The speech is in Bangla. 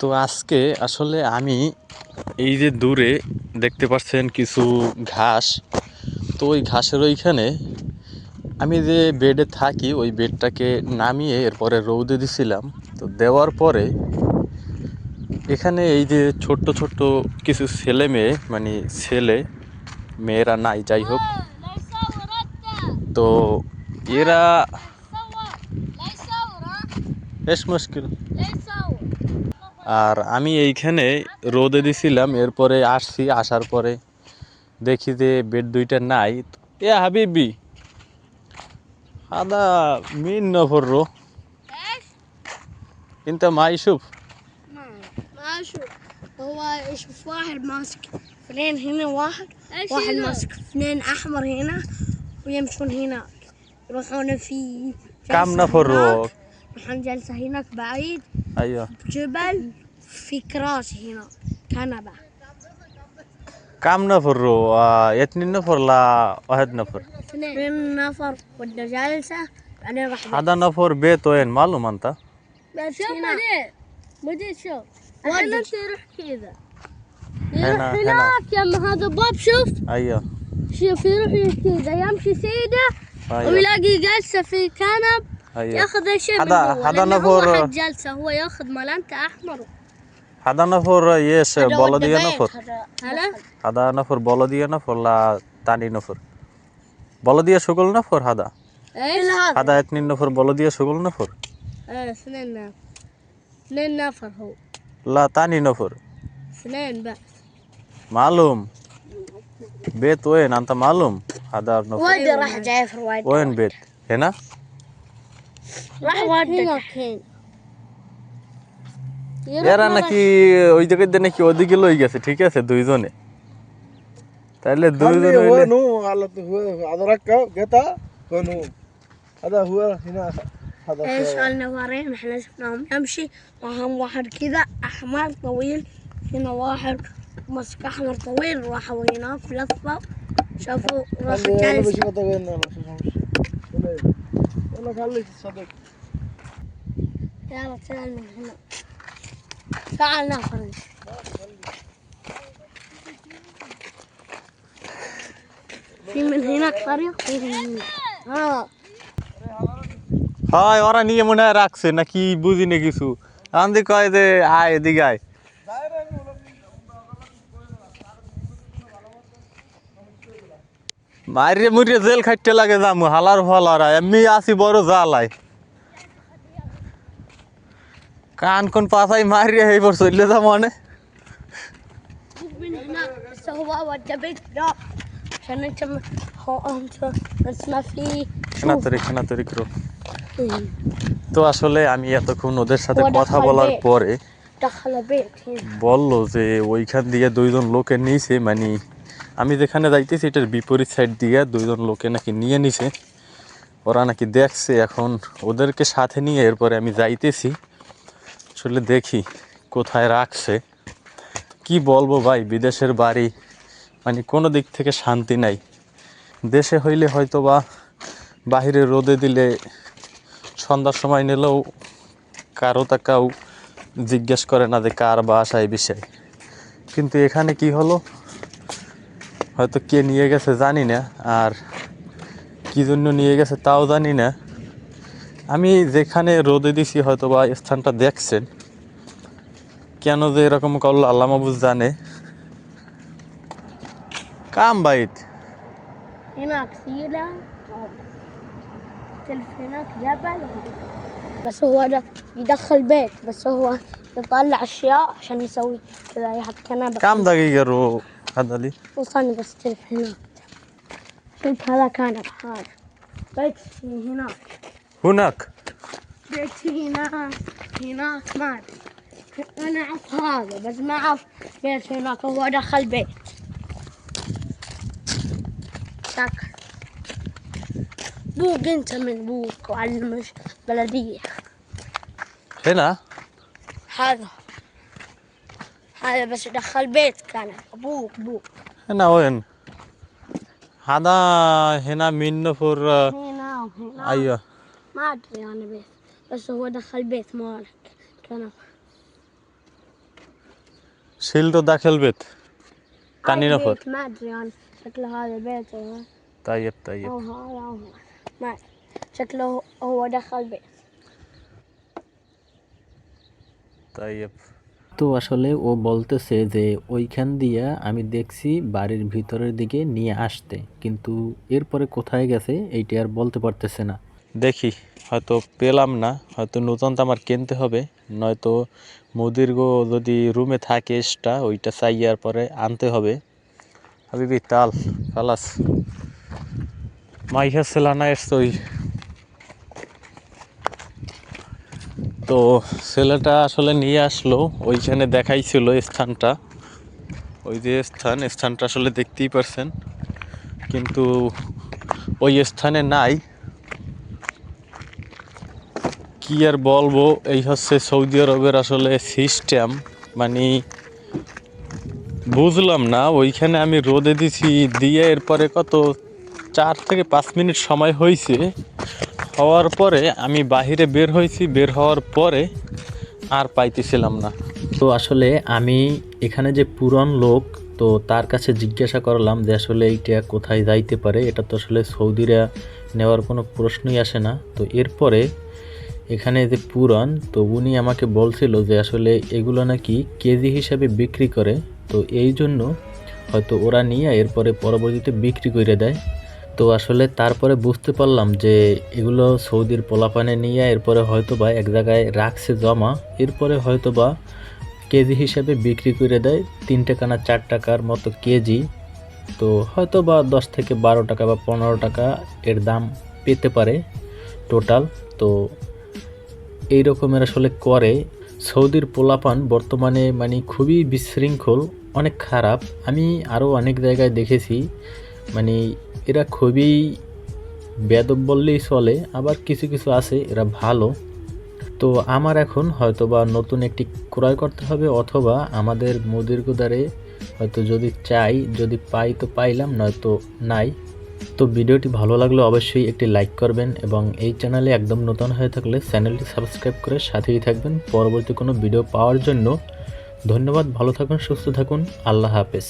তো আজকে আসলে আমি এই যে দূরে দেখতে পাচ্ছেন কিছু ঘাস, তো ওই ঘাসের ওইখানে আমি যে বেডে থাকি, ওই বেডটাকে নামিয়ে এরপরে রৌদে দিছিলাম। তো দেওয়ার পরে এখানে এই যে ছোট্ট ছোট্ট কিছু ছেলে মেয়ে মানে ছেলে মেয়েরা নাই, যাই হোক। তো এরা বেশ মুশকিল। আর আমি এইখানে রোদে দিছিলাম এরপরে আসছি আসার পরে দেখি যে বেড দুইটা নাই এ হাবিবি هذا مين نفره ايش؟ انت ما يشوف ما ما اشوف هو يشوف واحد ماسك اثنين هنا واحد ايش واحد هنا؟ ماسك اثنين احمر هنا ويمشون هناك يروحون في كم جلسة نفر هناك، يروحون جلسة هناك بعيد أيوه. جبل في كراسي هنا كنبة. كم نفر؟ آه، اثنين نفر لا واحد نفر؟ اثنين نفر. وده جلسة بعدين راح هذا نفر بيت وين؟ معلوم أنت؟ بس شوف هنا. بديت شوف. الحين أنت يروح كذا. هنا- يروح هنا. هناك يم هذا باب شوف. أيوه. شوف يروح كذا. يمشي سيده أيوه. ويلاقي جلسة في كنب. ايوه ياخذ شيء من هذا- جوا هذا لأنه نفر- هو واحد جلسة هو ياخذ مال انت احمر هذا نفر يس بلدية نفر هلا هذا نفر بلدية نفر لا تاني نفر بلدية شغل نفر هذا ايش؟ هذا اثنين نفر بلدية شغل نفر ايه اثنين نفر اثنين نفر هو لا تاني نفر اثنين بس معلوم بيت وين انت معلوم هذا نفر وادي راح جايفر وادي وين بيت هنا راح وادي هناك هنا এরা নাকি ওই জায়গাতে নাকি ওদিকে লই গেছে ঠিক আছে দুইজনে তাহলে দুইজন خلي هو হইলে نو على هو هذا ركب قطع هو نو هذا هو هنا هذا ايش هو. النفرين احنا شفناهم يمشي معهم واحد كذا احمر طويل هنا واحد ماسك احمر طويل راحوا هناك لفوا شافوا راح خلي انا جالس والله خليك تصدق يلا تعال من هنا تعال نفر في من هناك طريق في من هنا اه হয় ওরা নিয়ে মনে হয় রাখছে নাকি বুঝি না কিছু আমাদের কয় যে আয় এদিকে আয় মারিয়ে মুরিয়ে জেল খাইতে লাগে জামু হালার ফলার এমনি আসি বড় জালাই কান কোন পাশাই মারিয়ে এই বড় চলে যা মনে তো আসলে আমি এতক্ষণ ওদের সাথে কথা বলার পরে বলল যে ওইখান দিয়ে দুইজন লোকে নিয়েছে মানে আমি যেখানে যাইতেছি, এটার বিপরীত সাইড দিয়ে দুইজন লোকে নাকি নিয়ে নিছে। ওরা নাকি দেখছে এখন, ওদেরকে সাথে নিয়ে এরপরে আমি যাইতেছি। আসলে দেখি কোথায় রাখছে। কি বলব ভাই, বিদেশের বাড়ি মানে কোনো দিক থেকে শান্তি নাই। দেশে হইলে হয়তো বা বাহিরে রোদে দিলে সন্ধ্যার সময় নিলেও কারও তা কাউ জিজ্ঞেস করে না যে কার বাসা এই বিষয়। কিন্তু এখানে কি হলো? হয়তো কে নিয়ে গেছে জানি না আর কি জন্য নিয়ে গেছে তাও জানি না আমি যেখানে রোদে দিছি হয়তো বা স্থানটা দেখছেন কেন যে এরকম করলো আল্লাহ মাবুজ জানে কাম বাইত هناك سيلة تلف هناك جبل بس هو ده يدخل بيت بس هو يطلع اشياء عشان يسوي كذا يحط كنبة কাম দাগি حد وصلني بس تلف هناك. قلت هذا كان هذا بيت هناك. هناك؟ بيت هناك. هناك ما أدري. أنا أعرف هذا بس ما أعرف بيت هناك. هو دخل بيت. تك بوق أنت من بوق وعلمش بلدية. هنا؟ هذا. هذا بس دخل بيت كان ابوك ابوك هنا وين؟ هذا هنا منفور هنا هنا ايوه ما ادري انا بيت بس هو دخل بيت مالك كان شيلته داخل بيت تاني نفر ما ادري انا شكله هذا بيت طيب طيب او هذا ما شكله هو دخل بيت طيب তো আসলে ও বলতেছে যে, ওইখান দিয়া আমি দেখছি বাড়ির ভিতরের দিকে নিয়ে আসতে। কিন্তু এরপরে কোথায় গেছে এইটা আর বলতে পারতেছে না। দেখি, হয়তো পেলাম না, হয়তো নতুন তো আমার কিনতে হবে। নয়তো মুদির গো যদি রুমে থাকে এক্সট্রা ওইটা চাইয়ার পরে আনতে হবে। হাবিবি, তাল, খালাস। মাইহা সেলানা এসছই তো ছেলেটা আসলে নিয়ে আসলো, ওইখানে দেখাইছিল স্থানটা। ওই যে স্থান, স্থানটা আসলে দেখতেই পারছেন। কিন্তু ওই স্থানে নাই। কি আর বলব, এই হচ্ছে সৌদি আরবের আসলে সিস্টেম মানে বুঝলাম না, ওইখানে আমি রোদে দিছি, দিয়ে এরপরে কত চার থেকে পাঁচ মিনিট সময় হয়েছে হওয়ার পরে আমি বাহিরে বের হয়েছি, বের হওয়ার পরে আর পাইতেছিলাম না। তো আসলে আমি এখানে যে পুরান লোক, তো তার কাছে জিজ্ঞাসা করলাম যে আসলে এইটা কোথায় যাইতে পারে, এটা তো আসলে সৌদিরা নেওয়ার কোনো প্রশ্নই আসে না। তো এরপরে এখানে যে পুরান, তো উনি আমাকে বলছিল যে আসলে এগুলো নাকি কেজি হিসাবে বিক্রি করে, তো এই জন্য হয়তো ওরা নিয়ে এরপরে পরবর্তীতে বিক্রি করে দেয়। তো আসলে তারপরে বুঝতে পারলাম যে এগুলো সৌদির পোলাপানে নিয়ে এরপরে হয়তো বা এক জায়গায় রাখছে জমা, এরপরে হয়তো বা কেজি হিসাবে বিক্রি করে দেয় তিন টাকা না চার টাকার মতো কেজি। তো হয়তো বা দশ থেকে বারো টাকা বা পনেরো টাকা এর দাম পেতে পারে টোটাল। তো এই রকমের আসলে করে। সৌদির পোলাপান বর্তমানে মানে খুবই বিশৃঙ্খল, অনেক খারাপ। আমি আরও অনেক জায়গায় দেখেছি মানে এরা খুবই বেদব বললেই চলে, আবার কিছু কিছু আছে এরা ভালো। তো আমার এখন হয়তো বা নতুন একটি ক্রয় করতে হবে, অথবা আমাদের মুদির গুদারে হয়তো যদি চাই, যদি পাই তো পাইলাম, নয়তো নাই। তো ভিডিওটি ভালো লাগলে অবশ্যই একটি লাইক করবেন, এবং এই চ্যানেলে একদম নতুন হয়ে থাকলে চ্যানেলটি সাবস্ক্রাইব করে সাথেই থাকবেন। পরবর্তী কোনো ভিডিও পাওয়ার জন্য ধন্যবাদ, ভালো থাকুন, সুস্থ থাকুন, আল্লাহ হাফেজ।